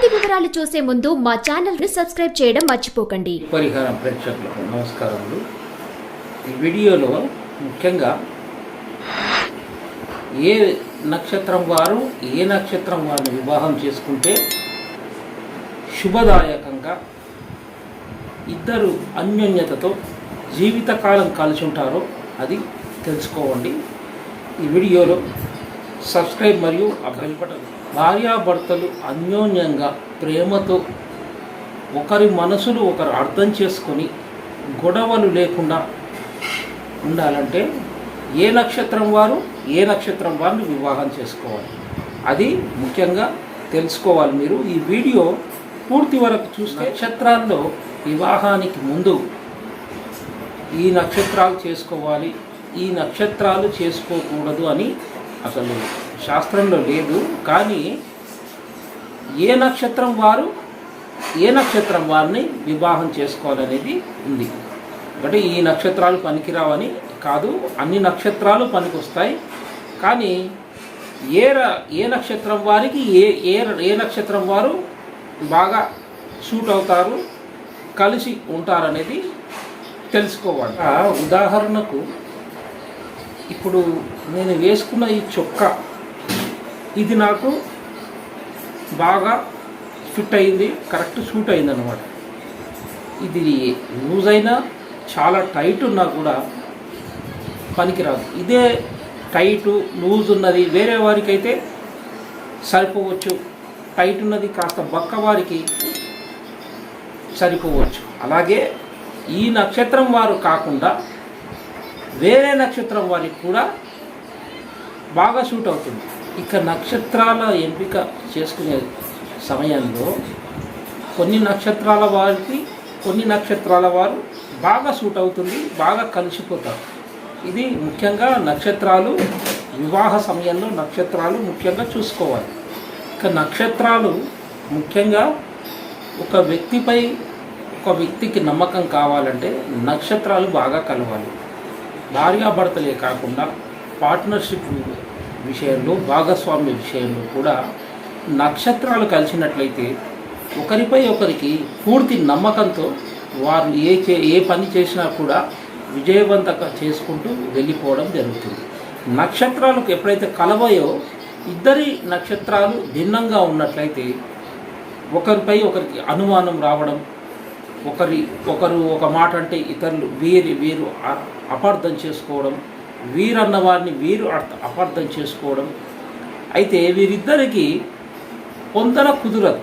పూర్తి వివరాలు చూసే ముందు మా ఛానల్ని సబ్స్క్రైబ్ చేయడం మర్చిపోకండి. పరిహారం ప్రేక్షకులకు నమస్కారములు. ఈ వీడియోలో ముఖ్యంగా ఏ నక్షత్రం వారు ఏ నక్షత్రం వారిని వివాహం చేసుకుంటే శుభదాయకంగా ఇద్దరు అన్యోన్యతతో జీవితకాలం కలిసి ఉంటారో అది తెలుసుకోవండి. ఈ వీడియోలో సబ్స్క్రైబ్ మరియు అభిపటం భార్యాభర్తలు అన్యోన్యంగా ప్రేమతో ఒకరి మనసులు ఒకరు అర్థం చేసుకొని గొడవలు లేకుండా ఉండాలంటే ఏ నక్షత్రం వారు ఏ నక్షత్రం వారిని వివాహం చేసుకోవాలి? అది ముఖ్యంగా తెలుసుకోవాలి మీరు. ఈ వీడియో పూర్తి వరకు చూస్తే నక్షత్రాల్లో వివాహానికి ముందు ఈ నక్షత్రాలు చేసుకోవాలి ఈ నక్షత్రాలు చేసుకోకూడదు అని అసలు శాస్త్రంలో లేదు కానీ ఏ నక్షత్రం వారు ఏ నక్షత్రం వారిని వివాహం చేసుకోవాలనేది ఉంది. అంటే ఈ నక్షత్రాలు పనికిరావని కాదు అన్ని నక్షత్రాలు పనికొస్తాయి కానీ ఏ ఏ నక్షత్రం వారికి ఏ ఏ ఏ నక్షత్రం వారు బాగా సూట్ అవుతారు కలిసి ఉంటారనేది తెలుసుకోవాలి. ఆ ఉదాహరణకు ఇప్పుడు నేను వేసుకున్న ఈ చొక్కా ఇది నాకు బాగా ఫిట్ అయింది కరెక్ట్ సూట్ అయింది అనమాట ఇది లూజ్ అయినా చాలా టైట్ ఉన్నా కూడా పనికిరాదు. ఇదే టైటు లూజ్ ఉన్నది. వేరే వారికి అయితే సరిపోవచ్చు. టైట్ ఉన్నది కాస్త బక్క వారికి సరిపోవచ్చు. అలాగే ఈ నక్షత్రం వారు కాకుండా వేరే నక్షత్రం వారికి కూడా బాగా సూట్ అవుతుంది. ఇక నక్షత్రాల ఎంపిక చేసుకునే సమయంలో కొన్ని నక్షత్రాల వారికి కొన్ని నక్షత్రాల వారు బాగా సూట్ అవుతుంది బాగా కలిసిపోతారు. ఇది ముఖ్యంగా నక్షత్రాలు వివాహ సమయంలో నక్షత్రాలు ముఖ్యంగా చూసుకోవాలి. ఇక నక్షత్రాలు ముఖ్యంగా ఒక వ్యక్తిపై ఒక వ్యక్తికి నమ్మకం కావాలంటే నక్షత్రాలు బాగా కలవాలి. భార్యాభర్తలే కాకుండా పార్ట్నర్షిప్ విషయంలో భాగస్వామ్య విషయంలో కూడా నక్షత్రాలు కలిసినట్లయితే ఒకరిపై ఒకరికి పూర్తి నమ్మకంతో వారు ఏ చే ఏ పని చేసినా కూడా విజయవంతంగా చేసుకుంటూ వెళ్ళిపోవడం జరుగుతుంది. నక్షత్రాలకు ఎప్పుడైతే కలవయో ఇద్దరి నక్షత్రాలు భిన్నంగా ఉన్నట్లయితే ఒకరిపై ఒకరికి అనుమానం రావడం ఒకరి ఒకరు ఒక మాట అంటే ఇతరులు వీరి వీరు అపార్థం చేసుకోవడం వీరన్న వారిని వీరు అపార్థం చేసుకోవడం. అయితే వీరిద్దరికి పొందన కుదరదు.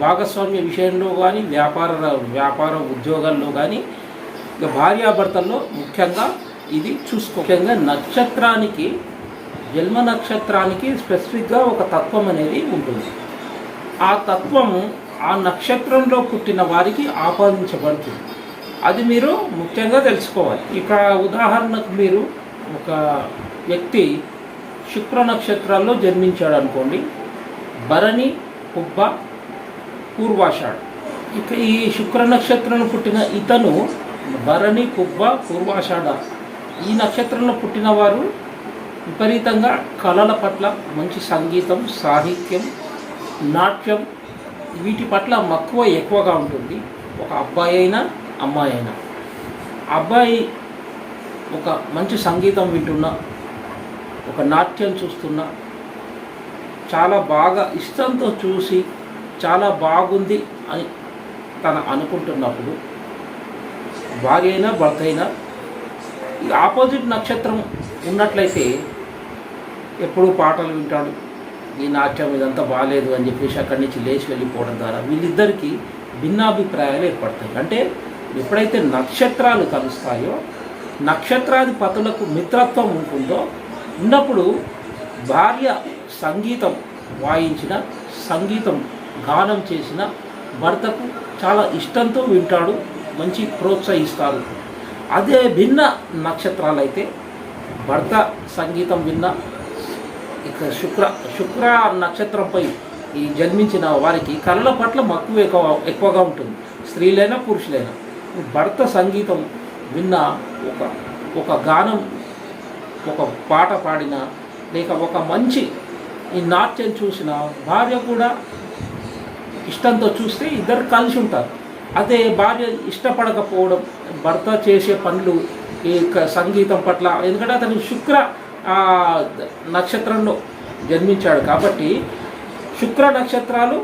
భాగస్వామ్య విషయంలో కానీ వ్యాపార వ్యాపార ఉద్యోగాల్లో కానీ ఇక భార్యాభర్తల్లో ముఖ్యంగా ఇది చూసుకో ముఖ్యంగా నక్షత్రానికి జన్మ నక్షత్రానికి స్పెసిఫిక్గా ఒక తత్వం అనేది ఉంటుంది. ఆ తత్వము ఆ నక్షత్రంలో పుట్టిన వారికి ఆపాదించబడుతుంది. అది మీరు ముఖ్యంగా తెలుసుకోవాలి. ఇక ఉదాహరణకు మీరు ఒక వ్యక్తి శుక్ర నక్షత్రాల్లో జన్మించాడు అనుకోండి భరణి కుబ్బ పూర్వాషాఢ. ఇక ఈ శుక్ర నక్షత్రంలో పుట్టిన ఇతను భరణి కుబ్బ పూర్వాషాఢ. ఈ నక్షత్రంలో పుట్టిన వారు విపరీతంగా కళల పట్ల మంచి సంగీతం సాహిత్యం నాట్యం వీటి పట్ల మక్కువ ఎక్కువగా ఉంటుంది. ఒక అబ్బాయి అయినా అమ్మాయి అయినా అబ్బాయి ఒక మంచి సంగీతం వింటున్నా ఒక నాట్యం చూస్తున్నా చాలా బాగా ఇష్టంతో చూసి చాలా బాగుంది అని తను అనుకుంటున్నప్పుడు భార్య అయినా భర్త అయినా ఈ ఆపోజిట్ నక్షత్రం ఉన్నట్లయితే ఎప్పుడూ పాటలు వింటాడు. ఈ నాట్యం ఇదంతా బాగాలేదు అని చెప్పేసి అక్కడి నుంచి లేచి వెళ్ళిపోవడం ద్వారా వీళ్ళిద్దరికీ భిన్నాభిప్రాయాలు ఏర్పడతాయి. అంటే ఎప్పుడైతే నక్షత్రాలు కలుస్తాయో నక్షత్రాధిపతులకు మిత్రత్వం ఉంటుందో ఉన్నప్పుడు భార్య సంగీతం వాయించిన సంగీతం గానం చేసిన భర్తకు చాలా ఇష్టంతో వింటాడు మంచి ప్రోత్సహిస్తారు అదే భిన్న నక్షత్రాలైతే భర్త సంగీతం విన్న ఇక శుక్ర శుక్ర నక్షత్రంపై ఈ జన్మించిన వారికి కళల పట్ల మక్కువ ఎక్కువ ఎక్కువగా ఉంటుంది. స్త్రీలైనా పురుషులైనా. భర్త సంగీతం విన్న ఒక ఒక గానం ఒక పాట పాడిన లేక ఒక మంచి ఈ నాట్యం చూసిన భార్య కూడా ఇష్టంతో చూస్తే ఇద్దరు కలిసి ఉంటారు. అదే భార్య ఇష్టపడకపోవడం భర్త చేసే పనులు ఈ సంగీతం పట్ల ఎందుకంటే అతను శుక్ర ఆ, నక్షత్రంలో జన్మించాడు కాబట్టి శుక్ర నక్షత్రాలు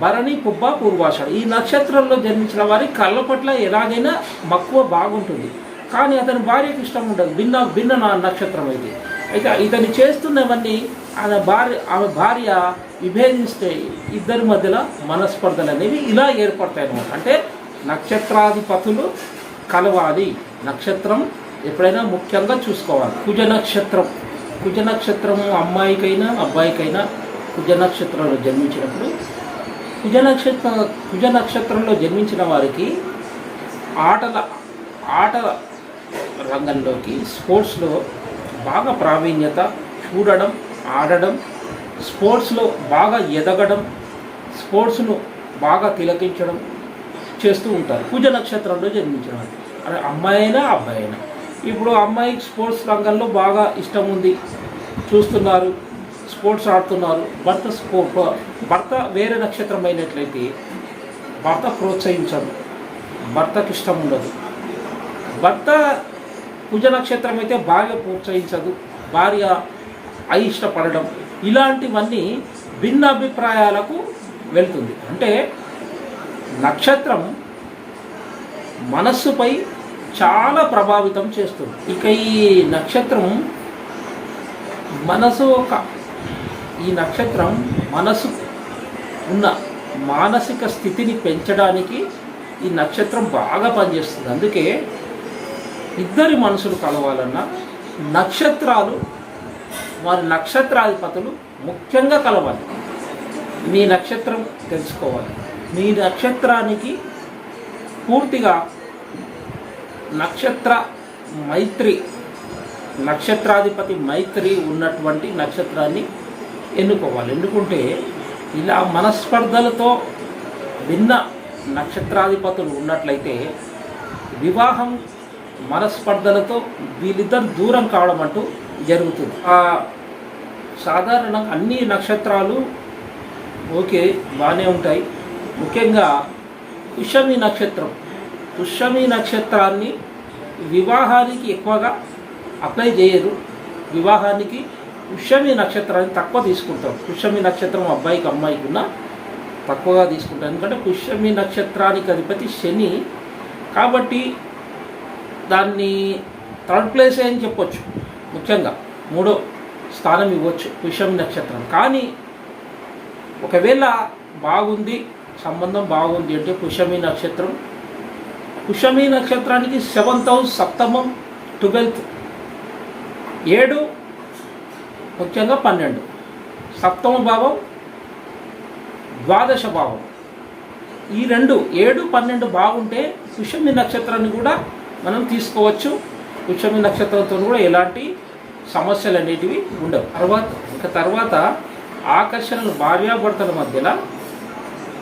భరణి పుబ్బ పూర్వాషాఢ. ఈ నక్షత్రంలో జన్మించిన వారి కళ్ళ పట్ల ఎలాగైనా మక్కువ బాగుంటుంది. కానీ అతని భార్యకి ఇష్టం ఉండదు. భిన్న భిన్న నా- నక్షత్రం అయితే అయితే ఇతను చేస్తున్నవన్నీ ఆమె భార్య ఆమె భార్య విభేదిస్తే ఇద్దరి మధ్యలో మనస్పర్ధలు అనేవి ఇలా ఏర్పడతాయి అన్నమాట. అంటే నక్షత్రాధిపతులు కలవాలి. నక్షత్రం ఎప్పుడైనా ముఖ్యంగా చూసుకోవాలి. కుజ నక్షత్రం. కుజ నక్షత్రము అమ్మాయికైనా అబ్బాయికైనా కుజ నక్షత్రంలో జన్మించినప్పుడు కుజ నక్షత్ర కుజ నక్షత్రంలో జన్మించిన వారికి ఆటల ఆట రంగంలోకి స్పోర్ట్స్లో బాగా ప్రావీణ్యత చూడడం ఆడడం స్పోర్ట్స్లో బాగా ఎదగడం స్పోర్ట్స్ను బాగా తిలకించడం చేస్తూ ఉంటారు. కుజ నక్షత్రంలో జన్మించిన వారు. అరే అమ్మాయి అయినా అబ్బాయి అయినా ఇప్పుడు అమ్మాయికి స్పోర్ట్స్ రంగంలో బాగా ఇష్టం ఉంది చూస్తున్నారు. స్పోర్ట్స్ ఆడుతున్నారు. భర్త స్పో భర్త వేరే నక్షత్రం అయినట్లయితే భర్త ప్రోత్సహించదు. భర్తకి ఇష్టం ఉండదు. భర్త కుజ నక్షత్రం అయితే భార్య ప్రోత్సహించదు. భార్య అయిష్టపడడం. ఇలాంటివన్నీ భిన్న అభిప్రాయాలకు వెళ్తుంది. అంటే నక్షత్రం మనస్సుపై చాలా ప్రభావితం చేస్తుంది. ఇక ఈ నక్షత్రం మనసు ఒక ఈ నక్షత్రం మనసు ఉన్న మానసిక స్థితిని పెంచడానికి ఈ నక్షత్రం బాగా పనిచేస్తుంది. అందుకే ఇద్దరి మనసులు కలవాలన్నా నక్షత్రాలు వారి నక్షత్రాధిపతులు ముఖ్యంగా కలవాలి. మీ నక్షత్రం తెలుసుకోవాలి. మీ నక్షత్రానికి పూర్తిగా నక్షత్ర మైత్రి నక్షత్రాధిపతి మైత్రి ఉన్నటువంటి నక్షత్రాన్ని ఎన్నుకోవాలి. ఎందుకంటే ఇలా మనస్పర్ధలతో భిన్న నక్షత్రాధిపతులు ఉన్నట్లయితే వివాహం మనస్పర్ధలతో వీళ్ళిద్దరు దూరం కావడం అంటూ జరుగుతుంది. ఆ అన్ని నక్షత్రాలు ఓకే బాగానే ఉంటాయి. ముఖ్యంగా పుష్యమి నక్షత్రం. పుష్యమి నక్షత్రాన్ని వివాహానికి ఎక్కువగా అప్లై చేయరు. వివాహానికి పుష్యమి నక్షత్రాన్ని తక్కువ తీసుకుంటారు పుష్యమి నక్షత్రం అబ్బాయికి అమ్మాయికి ఉన్న తక్కువగా తీసుకుంటారు ఎందుకంటే పుష్యమి నక్షత్రానికి అధిపతి శని. కాబట్టి దాన్ని థర్డ్ ప్లేస్ అని చెప్పొచ్చు. ముఖ్యంగా మూడో స్థానం ఇవ్వచ్చు పుష్యమి నక్షత్రం. కానీ ఒకవేళ బాగుంది సంబంధం బాగుంది అంటే పుష్యమి నక్షత్రం. పుష్యమి నక్షత్రానికి సెవెంత్ హౌస్ సప్తమం ట్వెల్త్ ఏడు ముఖ్యంగా పన్నెండు. సప్తమ భావం ద్వాదశ భావం. ఈ రెండు ఏడు పన్నెండు బాగుంటే పుష్యమి నక్షత్రాన్ని కూడా మనం తీసుకోవచ్చు. పుష్యమి నక్షత్రంతో కూడా ఎలాంటి సమస్యలు అనేటివి ఉండవు. తర్వాత ఇక తర్వాత ఆకర్షణలు భార్యాభర్తల మధ్యలో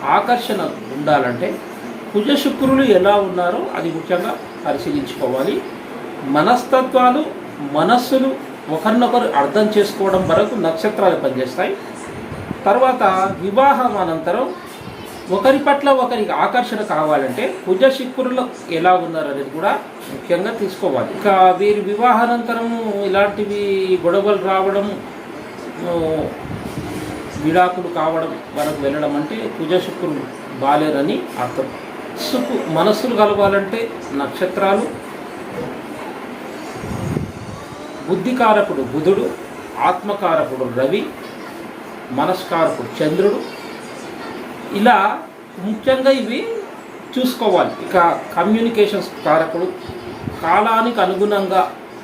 ఆకర్షణ ఉండాలంటే కుజ శుక్రులు ఎలా ఉన్నారో అది ముఖ్యంగా పరిశీలించుకోవాలి. మనస్తత్వాలు మనస్సులు ఒకరినొకరు అర్థం చేసుకోవడం వరకు నక్షత్రాలు పనిచేస్తాయి. తర్వాత వివాహం అనంతరం ఒకరి పట్ల ఒకరికి ఆకర్షణ కావాలంటే కుజ శుక్రులు ఎలా ఉన్నారు అనేది కూడా ముఖ్యంగా తీసుకోవాలి. ఇంకా వీరి వివాహానంతరం ఇలాంటివి గొడవలు రావడం విడాకులు కావడం వరకు వెళ్ళడం అంటే కుజ శుక్రులు బాలేరని అర్థం. మనస్సులు కలవాలంటే నక్షత్రాలు బుద్ధికారకుడు బుధుడు ఆత్మకారకుడు రవి మనస్కారకుడు చంద్రుడు. ఇలా ముఖ్యంగా ఇవి చూసుకోవాలి. ఇక కమ్యూనికేషన్స్ కారకుడు కాలానికి అనుగుణంగా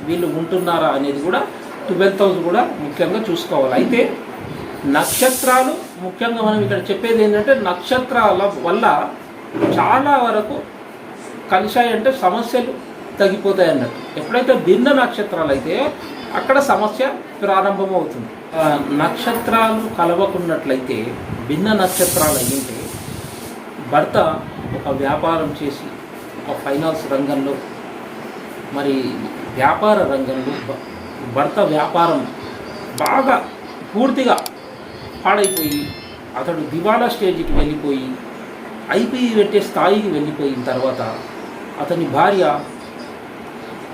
వీళ్ళు ఉంటున్నారా అనేది కూడా ట్వెల్త్ హౌస్ కూడా ముఖ్యంగా చూసుకోవాలి. అయితే నక్షత్రాలు ముఖ్యంగా మనం ఇక్కడ చెప్పేది ఏంటంటే నక్షత్రాల వల్ల చాలా వరకు కలిశాయి అంటే సమస్యలు తగ్గిపోతాయి అన్నట్టు. ఎప్పుడైతే భిన్న నక్షత్రాలు అయితే అక్కడ సమస్య ప్రారంభమవుతుంది. నక్షత్రాలు కలవకున్నట్లయితే భిన్న నక్షత్రాలు అయ్యింటే భర్త ఒక వ్యాపారం చేసి ఒక ఫైనాన్స్ రంగంలో మరి వ్యాపార రంగంలో భర్త వ్యాపారం బాగా పూర్తిగా పాడైపోయి అతడు దివాలా స్టేజ్కి వెళ్ళిపోయి ఐపీ పెట్టే స్థాయికి వెళ్ళిపోయిన తర్వాత అతని భార్య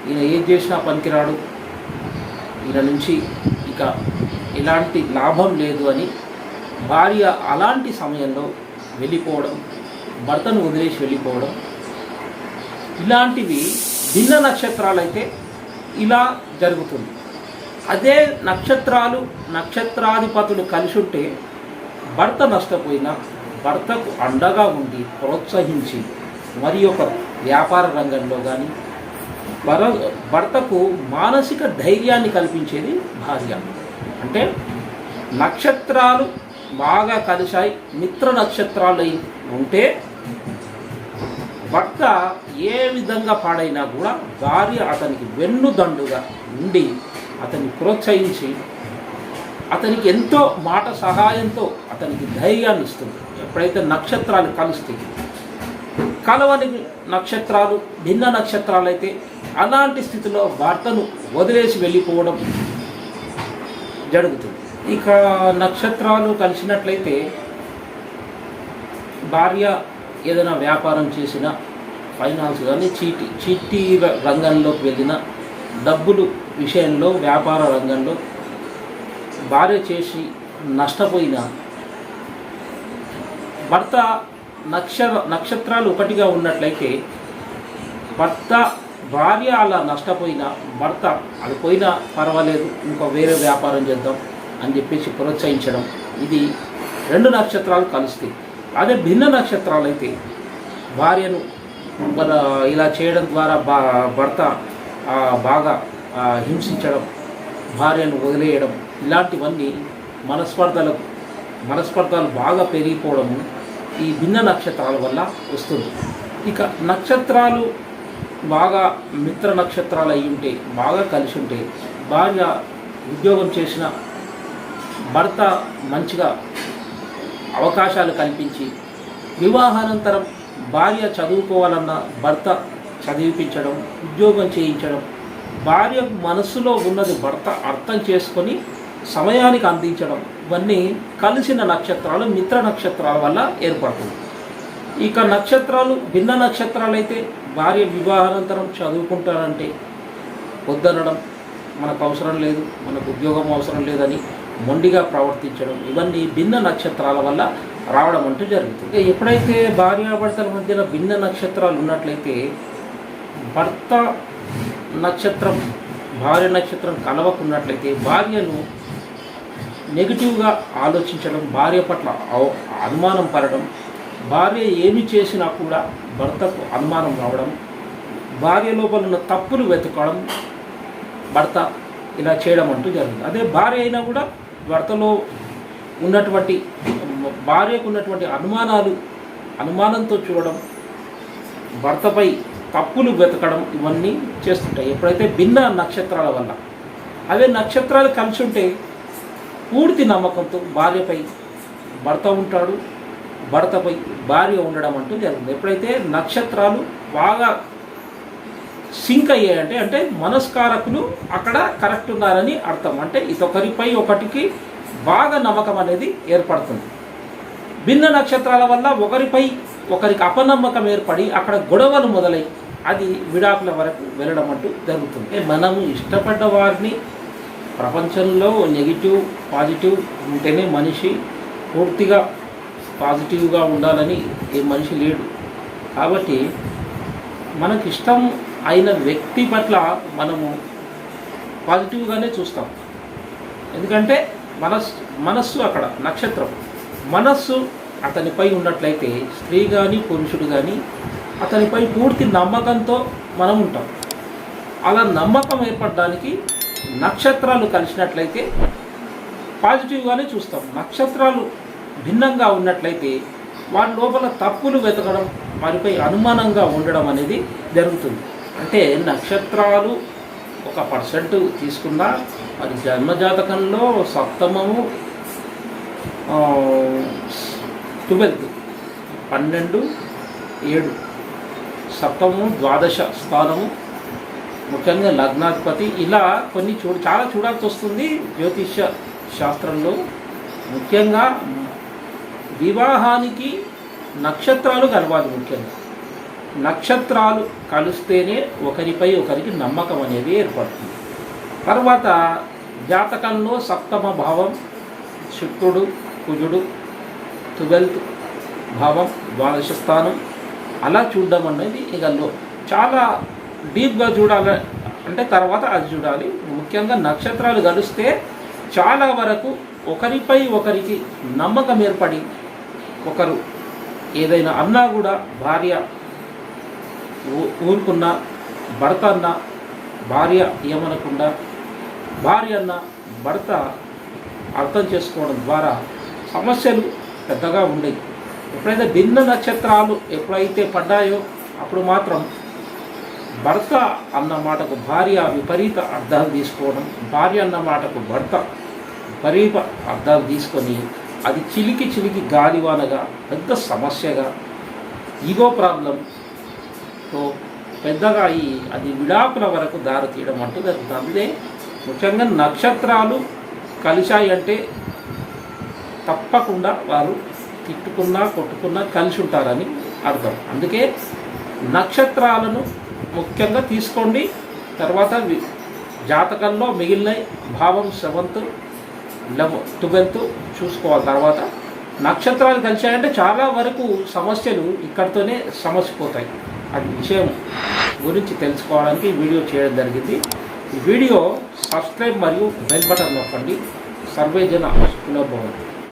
ఈయన ఏం చేసినా పనికిరాడు. ఈయన నుంచి ఇక ఎలాంటి లాభం లేదు అని భార్య అలాంటి సమయంలో వెళ్ళిపోవడం భర్తను వదిలేసి వెళ్ళిపోవడం ఇలాంటివి భిన్న నక్షత్రాలు అయితే ఇలా జరుగుతుంది. అదే నక్షత్రాలు నక్షత్రాధిపతులు కలిసి ఉంటే భర్త నష్టపోయినా భర్తకు అండగా ఉండి ప్రోత్సహించి మరి ఒక వ్యాపార రంగంలో కానీ భర భర్తకు మానసిక ధైర్యాన్ని కల్పించేది భార్య. అంటే నక్షత్రాలు బాగా కలిశాయి మిత్ర నక్షత్రాలు అయి ఉంటే భర్త ఏ విధంగా పాడైనా కూడా భార్య అతనికి వెన్నుదండుగా ఉండి అతన్ని ప్రోత్సహించి అతనికి ఎంతో మాట సహాయంతో అతనికి ధైర్యాన్ని ఇస్తుంది. ఎప్పుడైతే నక్షత్రాలు కలుస్తాయి కలవని నక్షత్రాలు భిన్న నక్షత్రాలు అయితే అలాంటి స్థితిలో భర్తను వదిలేసి వెళ్ళిపోవడం జరుగుతుంది. ఇక నక్షత్రాలు కలిసినట్లయితే భార్య ఏదైనా వ్యాపారం చేసిన ఫైనాన్స్ కానీ చీటీ చీటీ ర- రంగంలోకి వెళ్ళిన డబ్బులు విషయంలో వ్యాపార రంగంలో భార్య చేసి నష్టపోయిన భర్త నక్ష నక్షత్రాలు ఒకటిగా ఉన్నట్లయితే భర్త భార్య అలా నష్టపోయినా భర్త అది పోయినా పర్వాలేదు ఇంకో వేరే వ్యాపారం చేద్దాం అని చెప్పేసి ప్రోత్సహించడం. ఇది రెండు నక్షత్రాలు కలుస్తాయి అదే భిన్న నక్షత్రాలు అయితే భార్యను మన ఇలా చేయడం ద్వారా బా భర్త బాగా హింసించడం భార్యను వదిలేయడం ఇలాంటివన్నీ మనస్పర్ధలకు మనస్పర్ధలు బాగా పెరిగిపోవడము ఈ భిన్న నక్షత్రాల వల్ల వస్తుంది. ఇక నక్షత్రాలు బాగా మిత్ర నక్షత్రాలు అయి ఉంటే బాగా కలిసి ఉంటే భార్య ఉద్యోగం చేసిన భర్త మంచిగా అవకాశాలు కల్పించి వివాహానంతరం భార్య చదువుకోవాలన్న భర్త చదివిపించడం ఉద్యోగం చేయించడం భార్య మనసులో ఉన్నది భర్త అర్థం చేసుకొని సమయానికి అందించడం ఇవన్నీ కలిసిన నక్షత్రాలు మిత్ర నక్షత్రాల వల్ల ఏర్పడుతుంది. ఇక నక్షత్రాలు భిన్న నక్షత్రాలు అయితే భార్య వివాహానంతరం చదువుకుంటానంటే వద్దనడం మనకు అవసరం లేదు మనకు ఉద్యోగం అవసరం లేదని మొండిగా ప్రవర్తించడం ఇవన్నీ భిన్న నక్షత్రాల వల్ల రావడం అంటూ జరుగుతుంది. ఎప్పుడైతే భార్యాభర్తల మధ్యన భిన్న నక్షత్రాలు ఉన్నట్లయితే భర్త నక్షత్రం భార్య నక్షత్రం కలవకున్నట్లయితే భార్యను నెగిటివ్గా ఆలోచించడం భార్య పట్ల అనుమానం పడడం భార్య ఏమి చేసినా కూడా భర్తకు అనుమానం రావడం భార్య లోపల ఉన్న తప్పులు వెతకడం భర్త ఇలా చేయడం అంటూ జరుగుతుంది. అదే భార్య అయినా కూడా భర్తలో ఉన్నటువంటి భార్యకు ఉన్నటువంటి అనుమానాలు అనుమానంతో చూడడం భర్తపై తప్పులు వెతకడం ఇవన్నీ చేస్తుంటాయి. ఎప్పుడైతే భిన్న నక్షత్రాల వల్ల. అవే నక్షత్రాలు కలిసి ఉంటే పూర్తి నమ్మకంతో భార్యపై భర్త ఉంటాడు భర్తపై భార్య ఉండడం అంటూ జరుగుతుంది. ఎప్పుడైతే నక్షత్రాలు బాగా సింక్ అయ్యాయంటే అంటే మనస్కారకులు అక్కడ కరెక్ట్ ఉన్నారని అర్థం. అంటే ఇదొకరిపై ఒకటికి బాగా నమ్మకం అనేది ఏర్పడుతుంది. భిన్న నక్షత్రాల వల్ల ఒకరిపై ఒకరికి అపనమ్మకం ఏర్పడి అక్కడ గొడవలు మొదలై అది విడాకుల వరకు వెళ్ళడం అంటూ జరుగుతుంది. మనము ఇష్టపడ్డ వారిని ప్రపంచంలో నెగిటివ్ పాజిటివ్ ఉంటేనే మనిషి పూర్తిగా పాజిటివ్గా ఉండాలని ఏ మనిషి లేడు. కాబట్టి మనకి ఇష్టం అయిన వ్యక్తి పట్ల మనము పాజిటివ్గానే చూస్తాం. ఎందుకంటే మనస్ మనస్సు అక్కడ నక్షత్రం. మనస్సు అతనిపై ఉన్నట్లయితే స్త్రీ కానీ పురుషుడు కానీ అతనిపై పూర్తి నమ్మకంతో మనం ఉంటాం. అలా నమ్మకం ఏర్పడడానికి నక్షత్రాలు కలిసినట్లయితే పాజిటివ్గానే చూస్తాం. నక్షత్రాలు భిన్నంగా ఉన్నట్లయితే వారి లోపల తప్పులు వెతకడం వారిపై అనుమానంగా ఉండడం అనేది జరుగుతుంది. అంటే నక్షత్రాలు ఒక పర్సెంట్ తీసుకున్నా మరి జన్మజాతకంలో సప్తమము ట్వెల్త్ పన్నెండు ఏడు సప్తమము ద్వాదశ స్థానము ముఖ్యంగా లగ్నాధిపతి ఇలా కొన్ని చూడ చాలా చూడాల్సి వస్తుంది జ్యోతిష్య శాస్త్రంలో ముఖ్యంగా వివాహానికి నక్షత్రాలు కలవాలి ముఖ్యంగా. నక్షత్రాలు కలిస్తేనే ఒకరిపై ఒకరికి నమ్మకం అనేది ఏర్పడుతుంది. తర్వాత జాతకంలో సప్తమ భావం శుక్రుడు కుజుడు ట్వెల్త్ భావం ద్వాదశ స్థానం అలా చూడడం అనేది ఇక చాలా డీప్గా చూడాలి అంటే తర్వాత అది చూడాలి. ముఖ్యంగా నక్షత్రాలు కలిస్తే చాలా వరకు ఒకరిపై ఒకరికి నమ్మకం ఏర్పడి ఒకరు ఏదైనా అన్నా కూడా భార్య ఊ- ఊరుకున్నా భర్త అన్న భార్య ఏమనకుండా భార్య అన్న భర్త అర్థం చేసుకోవడం ద్వారా సమస్యలు పెద్దగా ఉండేవి. ఎప్పుడైతే భిన్న నక్షత్రాలు ఎప్పుడైతే పడ్డాయో అప్పుడు మాత్రం భర్త అన్న మాటకు భార్య విపరీత అర్థాలు తీసుకోవడం భార్య అన్న మాటకు భర్త విపరీత అర్థాలు తీసుకొని అది చిలికి చిలికి గాలివానగా పెద్ద సమస్యగా ఈగో ప్రాబ్లంతో పెద్దగా అయ్యి అది విడాకుల వరకు దారి తీయడం అంటూ జరుగుతుంది ముఖ్యంగా నక్షత్రాలు కలిశాయి అంటే తప్పకుండా వారు తిట్టుకున్నా కొట్టుకున్నా కలిసి ఉంటారని అర్థం. అందుకే నక్షత్రాలను ముఖ్యంగా తీసుకోండి. తర్వాత జాతకంలో మిగిలిన భావం సెవెంత్ లవ్ ట్వెల్త్ చూసుకోవాలి తర్వాత. నక్షత్రాలు కలిశాయంటే చాలా వరకు సమస్యలు ఇక్కడితోనే సమస్యపోతాయి అది విషయం గురించి తెలుసుకోవడానికి వీడియో చేయడం జరిగింది. ఈ వీడియో సబ్స్క్రైబ్ మరియు బెల్ బటన్ నొక్కండి. సర్వేజన సులభం.